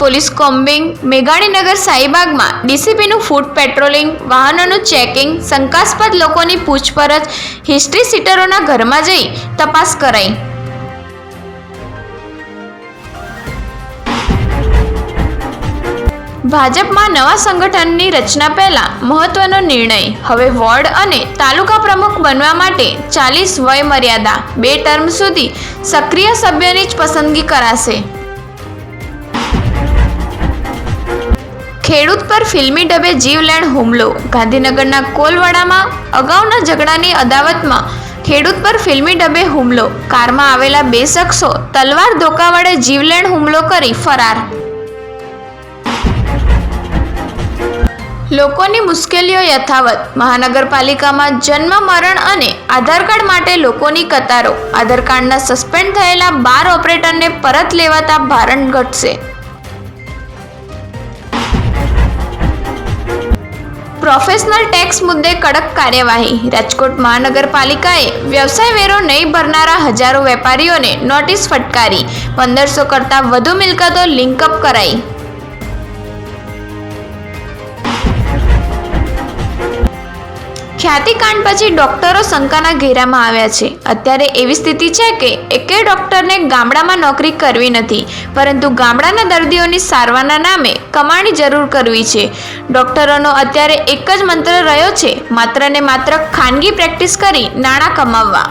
Police combing Meghaninagar સાઈબાગમાં ડીસીપીનું foot patrolling, વાહનોનું ચેકિંગ, શંકાસ્પદ લોકોની પૂછપરછ, હિસ્ટ્રી સીટરોના ઘરમાં જઈ તપાસ કરાઈ. ભાજપમાં નવા સંગઠનની રચના પહેલા મહત્વનો નિર્ણય. હવે વોર્ડ અને તાલુકા પ્રમુખ બનવા માટે ચાલીસ વય મર્યાદા બે ટર્મ સુધી સક્રિય સભ્યની જ પસંદગી કરાશે. ખેડૂત પર ફિલ્મી ડબે જીવલેણ હુમલો. ગાંધીનગરના કોલવાડામાં અગાઉના ઝઘડાની અદાવતમાં ખેડૂત પર ફિલ્મી ડબે હુમલો. કારમાં આવેલા બે શખ્સો તલવાર ધોકા વડે જીવલેણ હુમલો કરી ફરાર. લોકોની મુશ્કેલીઓ યથાવત. મહાનગરપાલિકામાં જન્મ, મરણ અને આધાર કાર્ડ માટે લોકોની કતારો. આધાર કાર્ડના સસ્પેન્ડ થયેલા બાર ઓપરેટરને પરત લેવાતા ભારણ ઘટશે. પ્રોફેશનલ ટેક્સ મુદ્દે કડક કાર્યવાહી. રાજકોટ મહાનગરપાલિકાએ વ્યવસાય વેરો નહીં ભરનારા હજારો વેપારીઓને નોટિસ ફટકારી. પંદરસો કરતાં વધુ મિલકતો લિંકઅપ કરાઈ. ખ્યાતિકાંડ પછી ડોક્ટરો શંકાના ઘેરામાં આવ્યા છે. અત્યારે એવી સ્થિતિ છે કે એકેય ડોક્ટરને ગામડામાં નોકરી કરવી નથી, પરંતુ ગામડાના દર્દીઓની સારવારના નામે કમાણી જરૂર કરવી છે. ડોક્ટરોનો અત્યારે એક જ મંત્ર રહ્યો છે, માત્ર ને માત્ર ખાનગી પ્રેક્ટિસ કરી નાણાં કમાવવા.